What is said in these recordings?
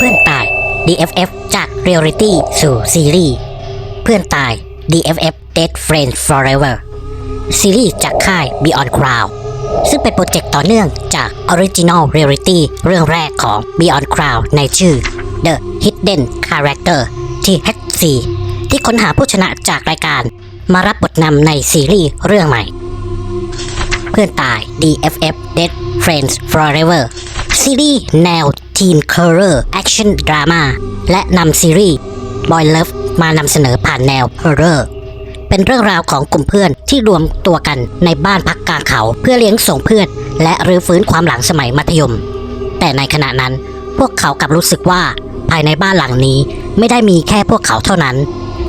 เพื่อนตาย DFF จาก Reality สู่ซีรีส์เพื่อนตาย DFF Dead Friends Forever ซีรีส์จากค่าย Beyond Cloud ซึ่งเป็นโปรเจกต์ต่อเนื่องจาก Original Reality เรื่องแรกของ Beyond Cloud ในชื่อ The Hidden Character THC ที่ค้นหาผู้ชนะจากรายการ มารับบทนำในซีรีส์เรื่องใหม่ เพื่อนตาย DFF Dead Friends Forever ซีรีส์แนว Teen Horror Action Drama และนำซีรีส์ Boy Love มานำเสนอผ่านแนว Horror เป็นเรื่องราวของกลุ่มเพื่อนที่รวมตัวกันในบ้านพักกลางเขาเพื่อเลี้ยงส่งเพื่อน และรื้อฟื้นความหลังสมัยมัธยม แต่ในขณะนั้นพวกเขากลับรู้สึกว่าภายในบ้านหลังนี้ไม่ได้มีแค่พวกเขาเท่านั้น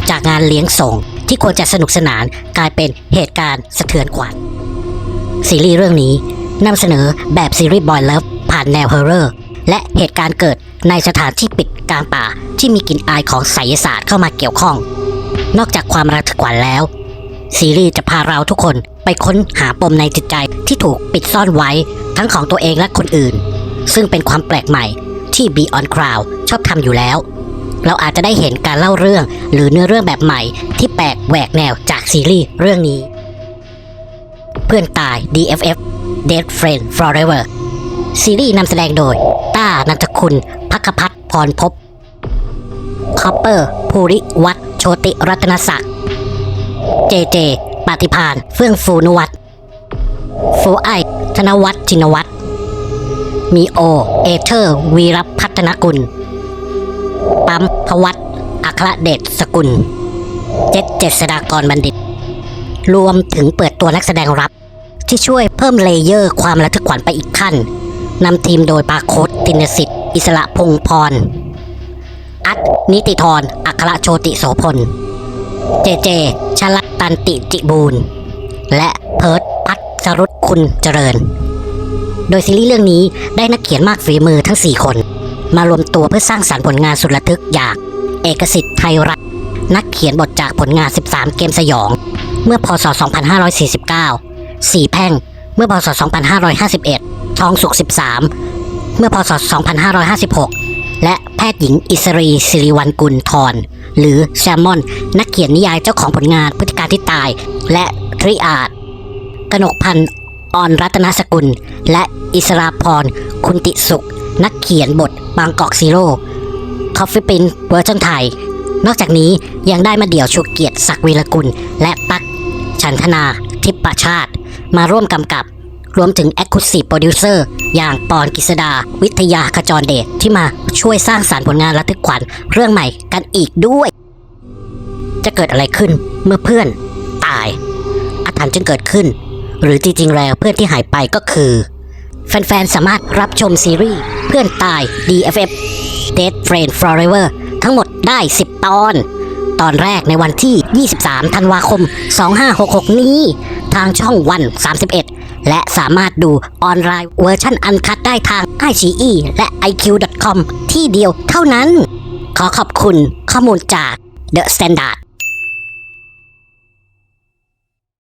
จากงานเลี้ยงส่งที่ควรจะสนุกสนานกลายเป็นเหตุการณ์สะเทือนขวัญซีรีส์เรื่องนี้นำเสนอแบบซีรีส์บอยเลิฟผ่านแนวฮอร์เรอร์ และเหตุการณ์เกิดในสถานที่ปิดกลางป่าที่มีกลิ่นอายของไสยศาสตร์เข้ามาเกี่ยวข้อง นอกจากความระทึกขวัญแล้ว ซีรีส์จะพาเราทุกคนไปค้นหาปมในจิตใจที่ถูกปิดซ่อนไว้ทั้งของตัวเองและคนอื่น ซึ่งเป็นความแปลกใหม่ที่ Beyond Cloud ชอบทำอยู่แล้ว เราอาจจะได้เห็นการเล่าเรื่องหรือเนื้อเรื่องแบบใหม่ที่แปลกแหวกแนวจากซีรีส์เรื่องนี้ เพื่อนตาย DFF Dead Friend Forever ซีรีส์นำแสดงโดย ต้านันทคุณพักพัฒน์พรภพคอปเปอร์ ภูริวัฒน์โชติรัตนศักดิ์ เจเจ ปฏิพาน เฟื่องฟูนุวัฒน์ฟูไอธนวัฒน์ชินวัฒน์มีโอ เอเธอร์ วีรพัฒนกุล ปั๊มพวัตอัครเดชสกุล เจ็ดเจษฎากรบัณฑิต รวมถึงเปิดตัวนักแสดงรับ ที่ช่วยเพิ่มเลเยอร์ความระทึกขวัญไปอีกขั้น นำทีมโดยปาโคตตินสิทธิ์ อิสระพงพร อัดนิติธรอัครโชติโสพล เจเจ ชลัตันติจิบูรณ์ และเพิร์ดพัทสรุตคุณเจริญ โดยซีรีส์เรื่องนี้ได้นักเขียนมากฝีมือทั้ง 4 คน มารวมตัวเพื่อสร้างสารรค์ผลงานสุดระทึกอย่าง เอกสิทธิ์ไทยรัฐ นักเขียนบทจากผลงาน 13 เกมสยอง เมื่อพศ 2549 สีแพ่ง เมื่อพศ 2551 ทองสุข 13 เมื่อพศ 2556 และแพทย์หญิงอิสรีสิริวัลกุลทรหรือแซมมอน นักเขียนนิยายเจ้าของผลงานพฤติการที่ตาย และทริอาดกนกพันธ์ออนรัตนสกุล และอิสราพรคุณติสุข นักเขียนบทบางกอกซีโร่คอฟฟี่ปินเวอร์ชันไทย นอกจากนี้ยังได้มาเดี่ยวชูเกียรติศักดิ์วีรกุล และตักฉันธนาทิพประชาติ มาร่วมกำกับ รวมถึง e x c l u s i v e Producer อย่างปอนกิษดา วิทยาขจรเดชที่มาช่วยสร้างสารรค์ผลงานระทึกขวัญเรื่องใหม่กันอีกด้วย จะเกิดอะไรขึ้นเมื่อเพื่อนตาย อาถรรพ์จึงเกิดขึ้น หรือจริงๆแล้วเพื่อนที่หายไปก็คือ แฟนๆ สามารถรับชมซีรีส์เพื่อนตาย DFF Dead Friend Forever ทั้งหมดได้ 10 ตอน ตอนแรกในวันที่ 23 ธันวาคม 2566 นี้ ทางช่องวัน 31 และสามารถดูออนไลน์เวอร์ชันอันคัดได้ทาง i c e และ iq.com ที่เดียวเท่านั้น ขอขอบคุณข้อมูลจาก The Standard